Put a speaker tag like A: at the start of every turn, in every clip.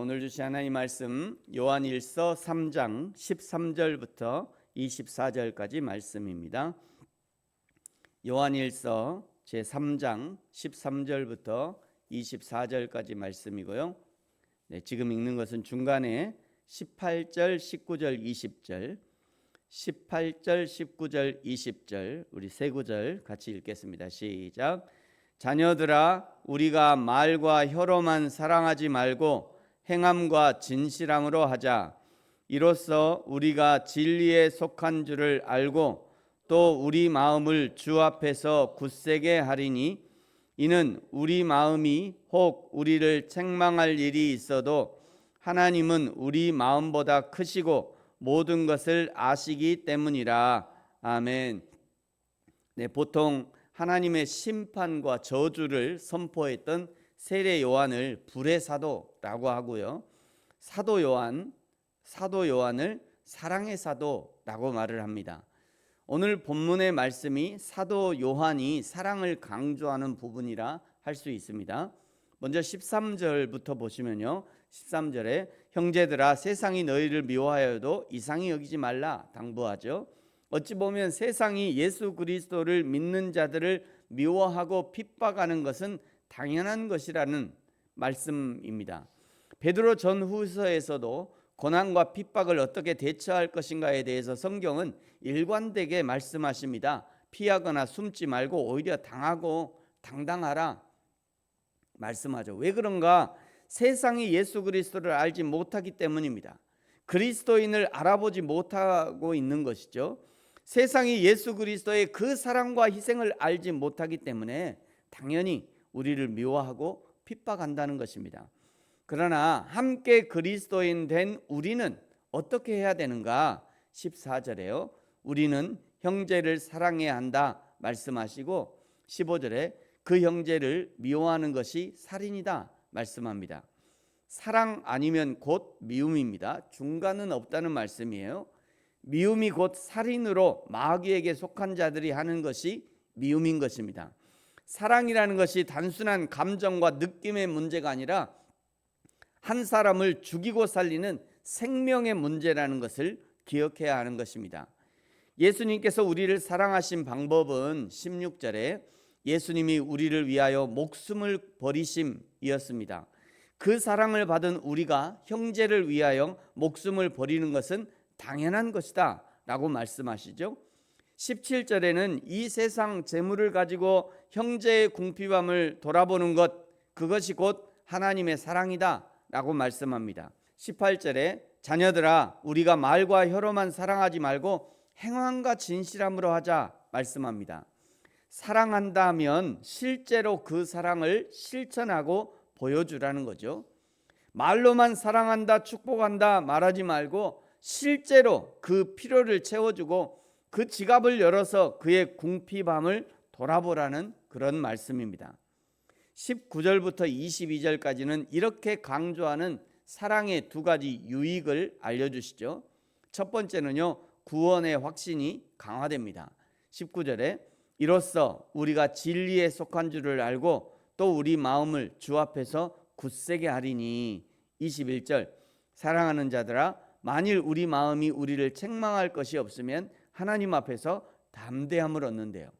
A: 오늘 주신 하나님 말씀 요한일서 3장 13절부터 24절까지 말씀입니다. 요한일서 제 3장 13절부터 24절까지 말씀이고요. 네, 지금 읽는 것은 중간에 18절, 19절, 20절, 18절, 19절, 20절 우리 세 구절 같이 읽겠습니다. 시작. 자녀들아 우리가 말과 혀로만 사랑하지 말고 행함과 진실함으로 하자. 이로써 우리가 진리에 속한 줄을 알고 또 우리 마음을 주 앞에서 굳세게 하리니 이는 우리 마음이 혹 우리를 책망할 일이 있어도 하나님은 우리 마음보다 크시고 모든 것을 아시기 때문이라. 아멘. 네, 보통 하나님의 심판과 저주를 선포했던 세례 요한을 불의 사도라고 하고요. 사도 요한, 사도 요한을 사랑의 사도라고 말을 합니다. 오늘 본문의 말씀이 사도 요한이 사랑을 강조하는 부분이라 할 수 있습니다. 먼저 13절부터 보시면요. 13절에 형제들아 세상이 너희를 미워하여도 이상히 여기지 말라 당부하죠. 어찌 보면 세상이 예수 그리스도를 믿는 자들을 미워하고 핍박하는 것은 당연한 것이라는 말씀입니다. 베드로 전후서에서도 고난과 핍박을 어떻게 대처할 것인가에 대해서 성경은 일관되게 말씀하십니다. 피하거나 숨지 말고 오히려 당하고 당당하라 말씀하죠. 왜 그런가? 세상이 예수 그리스도를 알지 못하기 때문입니다. 그리스도인을 알아보지 못하고 있는 것이죠. 세상이 예수 그리스도의 그 사랑과 희생을 알지 못하기 때문에 당연히 우리를 미워하고 핍박한다는 것입니다. 그러나 함께 그리스도인 된 우리는 어떻게 해야 되는가? 14절에요. 우리는 형제를 사랑해야 한다 말씀하시고 15절에 그 형제를 미워하는 것이 살인이다 말씀합니다. 사랑 아니면 곧 미움입니다. 중간은 없다는 말씀이에요. 미움이 곧 살인으로 마귀에게 속한 자들이 하는 것이 미움인 것입니다. 사랑이라는 것이 단순한 감정과 느낌의 문제가 아니라 한 사람을 죽이고 살리는 생명의 문제라는 것을 기억해야 하는 것입니다. 예수님께서 우리를 사랑하신 방법은 16절에 예수님이 우리를 위하여 목숨을 버리심이었습니다. 그 사랑을 받은 우리가 형제를 위하여 목숨을 버리는 것은 당연한 것이다 라고 말씀하시죠. 17절에는 이 세상 재물을 가지고 형제의 궁핍함을 돌아보는 것 그것이 곧 하나님의 사랑이다 라고 말씀합니다. 18절에 자녀들아 우리가 말과 혀로만 사랑하지 말고 행함과 진실함으로 하자 말씀합니다. 사랑한다면 실제로 그 사랑을 실천하고 보여주라는 거죠. 말로만 사랑한다, 축복한다 말하지 말고 실제로 그 필요를 채워주고 그 지갑을 열어서 그의 궁핍함을 돌아보라는 그런 말씀입니다. 19절부터 22절까지는 이렇게 강조하는 사랑의 두 가지 유익을 알려주시죠. 첫 번째는요, 구원의 확신이 강화됩니다. 19절에 이로써 우리가 진리에 속한 줄을 알고 또 우리 마음을 주 앞에서 굳세게 하리니 21절 사랑하는 자들아 만일 우리 마음이 우리를 책망할 것이 없으면 하나님 앞에서 담대함을 얻는데요.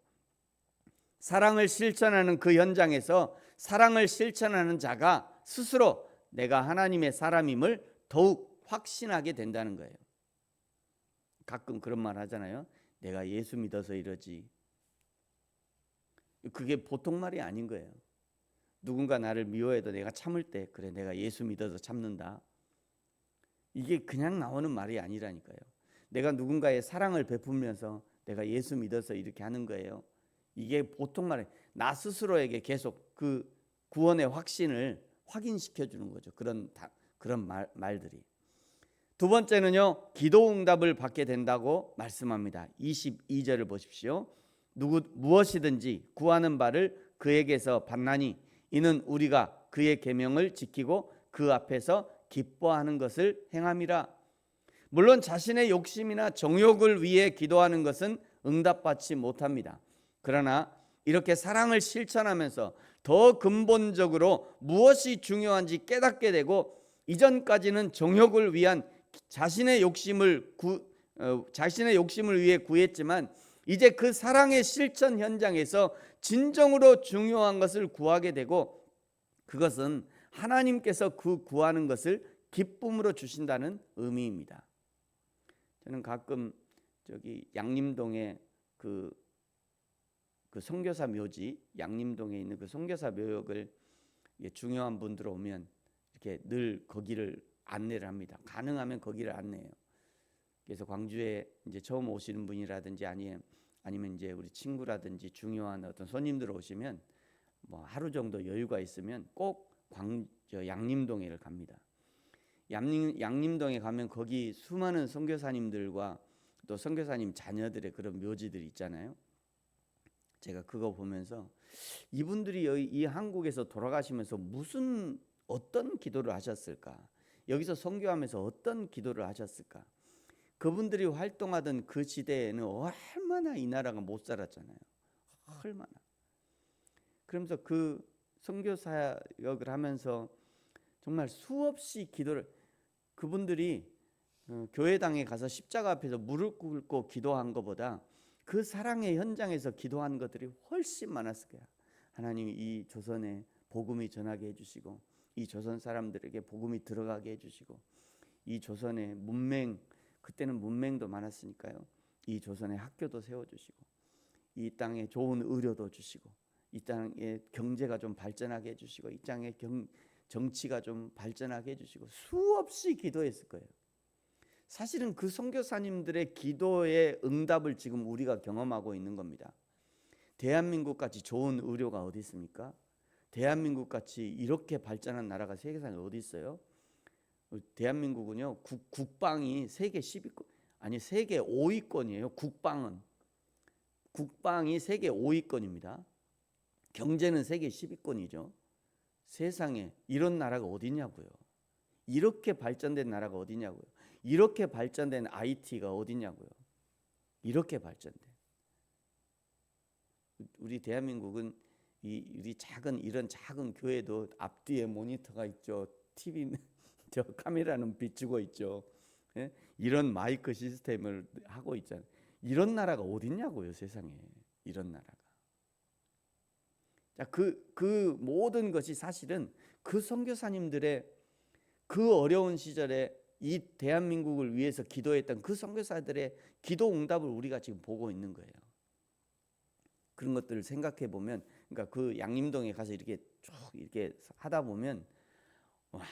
A: 사랑을 실천하는 그 현장에서 사랑을 실천하는 자가 스스로 내가 하나님의 사람임을 더욱 확신하게 된다는 거예요. 가끔 그런 말 하잖아요. 내가 예수 믿어서 이러지. 그게 보통 말이 아닌 거예요. 누군가 나를 미워해도 내가 참을 때 그래 내가 예수 믿어서 참는다. 이게 그냥 나오는 말이 아니라니까요. 내가 누군가의 사랑을 베풀면서 내가 예수 믿어서 이렇게 하는 거예요. 이게 보통 말이 나 스스로에게 계속 그 구원의 확신을 확인시켜 주는 거죠. 그런 다, 그런 말, 말들이. 두 번째는요. 기도 응답을 받게 된다고 말씀합니다. 22절을 보십시오. 누구 무엇이든지 구하는 바를 그에게서 받나니 이는 우리가 그의 계명을 지키고 그 앞에서 기뻐하는 것을 행함이라. 물론 자신의 욕심이나 정욕을 위해 기도하는 것은 응답받지 못합니다. 그러나 이렇게 사랑을 실천하면서 더 근본적으로 무엇이 중요한지 깨닫게 되고 이전까지는 정욕을 위한 자신의 욕심을 구, 어, 자신의 욕심을 위해 구했지만 이제 그 사랑의 실천 현장에서 진정으로 중요한 것을 구하게 되고 그것은 하나님께서 그 구하는 것을 기쁨으로 주신다는 의미입니다. 저는 가끔 저기 양림동에 그, 그 선교사 묘지 양림동에 있는 그 선교사 묘역을 중요한 분들 오면 이렇게 늘 거기를 안내를 합니다. 가능하면 거기를 안내해요. 그래서 광주에 이제 처음 오시는 분이라든지 아니면 아니면 이제 우리 친구라든지 중요한 어떤 손님들 오시면 뭐 하루 정도 여유가 있으면 꼭 광 저 양림동에를 갑니다. 양림 양림동에 가면 거기 수많은 선교사님들과 또 선교사님 자녀들의 그런 묘지들 있잖아요. 제가 그거 보면서 이분들이 이 한국에서 돌아가시면서 무슨 어떤 기도를 하셨을까? 여기서 선교하면서 어떤 기도를 하셨을까? 그분들이 활동하던 그 시대에는 얼마나 이 나라가 못 살았잖아요. 얼마나. 그러면서 그 선교 사역을 하면서 정말 수없이 기도를 그분들이 어, 교회당에 가서 십자가 앞에서 무릎 꿇고 기도한 것보다 그 사랑의 현장에서 기도한 것들이 훨씬 많았을 거야. 하나님 이 조선에 복음이 전하게 해주시고 이 조선 사람들에게 복음이 들어가게 해주시고 이 조선의 문맹 그때는 문맹도 많았으니까요. 이 조선의 학교도 세워주시고 이 땅에 좋은 의료도 주시고 이 땅에 경제가 좀 발전하게 해주시고 이 땅에 경, 정치가 좀 발전하게 해주시고 수없이 기도했을 거예요. 사실은 그 선교사님들의 기도의 응답을 지금 우리가 경험하고 있는 겁니다. 대한민국 같이 좋은 의료가 어디 있습니까? 대한민국 같이 이렇게 발전한 나라가 세계상에 어디 있어요? 대한민국은요 국, 국방이 세계 10위권 아니 세계 5위권이에요. 국방은 국방이 세계 5위권입니다. 경제는 세계 10위권이죠. 세상에 이런 나라가 어디냐고요. 이렇게 발전된 나라가 어디냐고요. 이렇게 발전된 IT가 어디냐고요. 이렇게 발전된 우리 대한민국은 이 우리 작은 이런 작은 교회도 앞뒤에 모니터가 있죠. TV는 저 카메라는 비추고 있죠. 예? 이런 마이크 시스템을 하고 있잖아요. 이런 나라가 어딨냐고요, 세상에. 이런 나라가. 자, 그, 그 모든 것이 사실은 그 선교사님들의 그 어려운 시절에 이 대한민국을 위해서 기도했던 그 선교사들의 기도 응답을 우리가 지금 보고 있는 거예요. 그런 것들을 생각해 보면, 그러니까 그 양림동에 가서 이렇게 쭉 이렇게 하다 보면 와,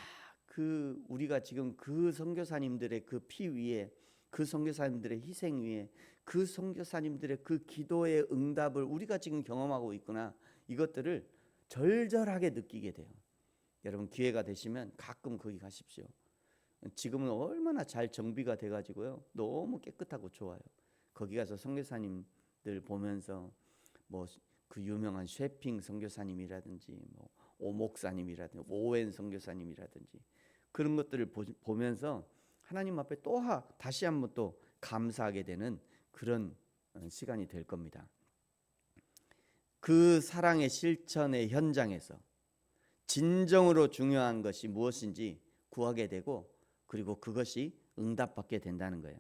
A: 그 우리가 지금 그 선교사님들의 그 피 위에 그 선교사님들의 희생 위에 그 선교사님들의 그 기도의 응답을 우리가 지금 경험하고 있구나 이것들을 절절하게 느끼게 돼요. 여러분 기회가 되시면 가끔 거기 가십시오. 지금은 얼마나 잘 정비가 돼가지고요 너무 깨끗하고 좋아요. 거기 가서 선교사님들 보면서 뭐 그 유명한 쉐핑 선교사님이라든지 뭐 오목사님이라든지 오웬 선교사님이라든지 그런 것들을 보, 면서 하나님 앞에 또 하, 다시 한번 또 감사하게 되는 그런 어, 시간이 될 겁니다. 그 사랑의 실천의 현장에서 진정으로 중요한 것이 무엇인지 구하게 되고 그리고 그것이 응답받게 된다는 거예요.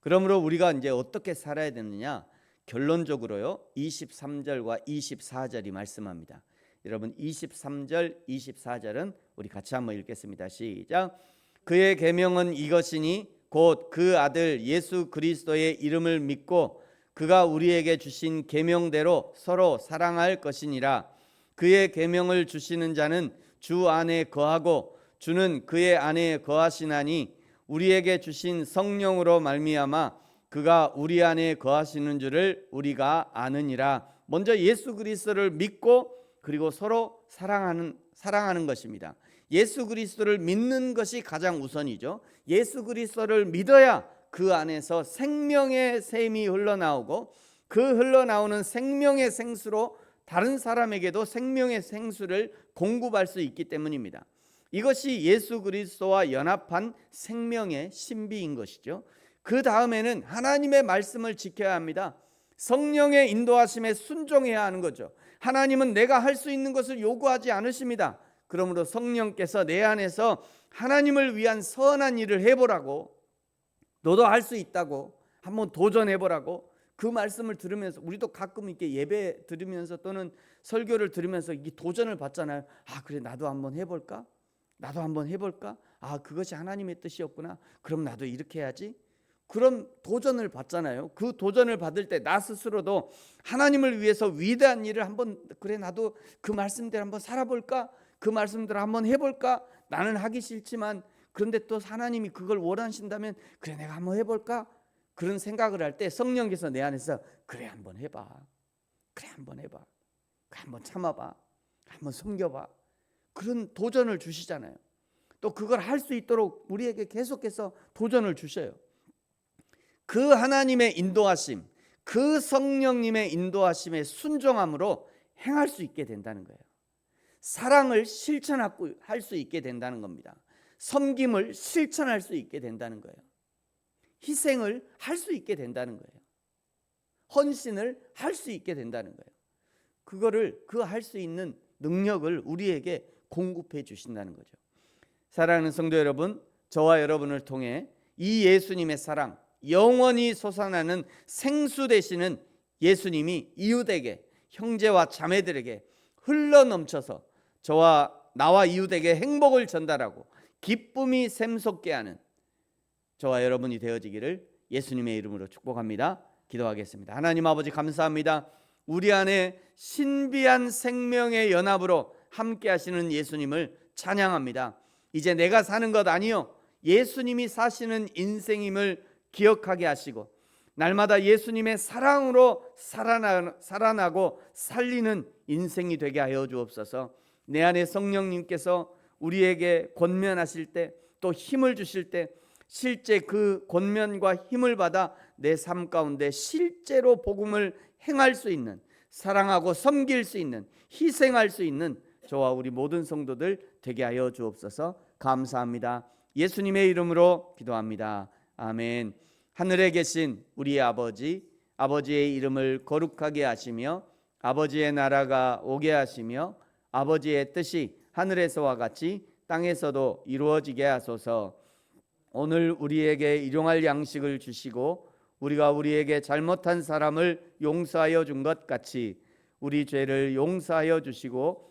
A: 그러므로 우리가 이제 어떻게 살아야 되느냐? 결론적으로요. 23절과 24절이 말씀합니다. 여러분 23절 24절은 우리 같이 한번 읽겠습니다. 시작. 그의 계명은 이것이니 곧 그 아들 예수 그리스도의 이름을 믿고 그가 우리에게 주신 계명대로 서로 사랑할 것이니라. 그의 계명을 주시는 자는 주 안에 거하고 주는 그의 안에 거하시나니 우리에게 주신 성령으로 말미암아 그가 우리 안에 거하시는 줄을 우리가 아느니라. 먼저 예수 그리스도를 믿고 그리고 서로 사랑하는 사랑하는 것입니다. 예수 그리스도를 믿는 것이 가장 우선이죠. 예수 그리스도를 믿어야 그 안에서 생명의 샘이 흘러나오고 그 흘러나오는 생명의 생수로 다른 사람에게도 생명의 생수를 공급할 수 있기 때문입니다. 이것이 예수 그리스도와 연합한 생명의 신비인 것이죠. 그 다음에는 하나님의 말씀을 지켜야 합니다. 성령의 인도하심에 순종해야 하는 거죠. 하나님은 내가 할 수 있는 것을 요구하지 않으십니다. 그러므로 성령께서 내 안에서 하나님을 위한 선한 일을 해보라고 너도 할 수 있다고 한번 도전해보라고 그 말씀을 들으면서 우리도 가끔 이렇게 예배 들으면서 또는 설교를 들으면서 이 도전을 받잖아요. 아 그래 나도 한번 해볼까? 나도 한번 해볼까? 아 그것이 하나님의 뜻이었구나. 그럼 나도 이렇게 해야지. 그런 도전을 받잖아요. 그 도전을 받을 때 나 스스로도 하나님을 위해서 위대한 일을 한번 그래 나도 그 말씀대로 한번 살아볼까? 그 말씀대로 한번 해볼까? 나는 하기 싫지만 그런데 또 하나님이 그걸 원하신다면 그래 내가 한번 해볼까? 그런 생각을 할 때 성령께서 내 안에서 그래 한번 해봐. 그래 한번 해봐. 그래 한번 참아봐. 한번 섬겨봐. 그런 도전을 주시잖아요. 또 그걸 할 수 있도록 우리에게 계속해서 도전을 주셔요. 그 하나님의 인도하심, 그 성령님의 인도하심에 순종함으로 행할 수 있게 된다는 거예요. 사랑을 실천하고 할 수 있게 된다는 겁니다. 섬김을 실천할 수 있게 된다는 거예요. 희생을 할 수 있게 된다는 거예요. 헌신을 할 수 있게 된다는 거예요. 그거를 그 할 수 있는 능력을 우리에게 공급해 주신다는 거죠. 사랑하는 성도 여러분, 저와 여러분을 통해 이 예수님의 사랑, 영원히 솟아나는 생수 되시는 예수님이 이웃에게 형제와 자매들에게 흘러 넘쳐서 저와 나와 이웃에게 행복을 전달하고 기쁨이 샘솟게 하는 저와 여러분이 되어지기를 예수님의 이름으로 축복합니다. 기도하겠습니다. 하나님 아버지 감사합니다. 우리 안에 신비한 생명의 연합으로 함께 하시는 예수님을 찬양합니다. 이제 내가 사는 것 아니요 예수님이 사시는 인생임을 기억하게 하시고 날마다 예수님의 사랑으로 살아나, 살아나고 살리는 인생이 되게 하여 주옵소서. 내 안에 성령님께서 우리에게 권면하실 때 또 힘을 주실 때 실제 그 권면과 힘을 받아 내 삶 가운데 실제로 복음을 행할 수 있는 사랑하고 섬길 수 있는 희생할 수 있는 저와 우리 모든 성도들 되게 하여 주옵소서. 감사합니다. 예수님의 이름으로 기도합니다. 아멘. 하늘에 계신 우리 아버지 아버지의 이름을 거룩하게 하시며 아버지의 나라가 오게 하시며 아버지의 뜻이 하늘에서와 같이 땅에서도 이루어지게 하소서. 오늘 우리에게 일용할 양식을 주시고 우리가 우리에게 잘못한 사람을 용서하여 준 것 같이 우리 죄를 용서하여 주시고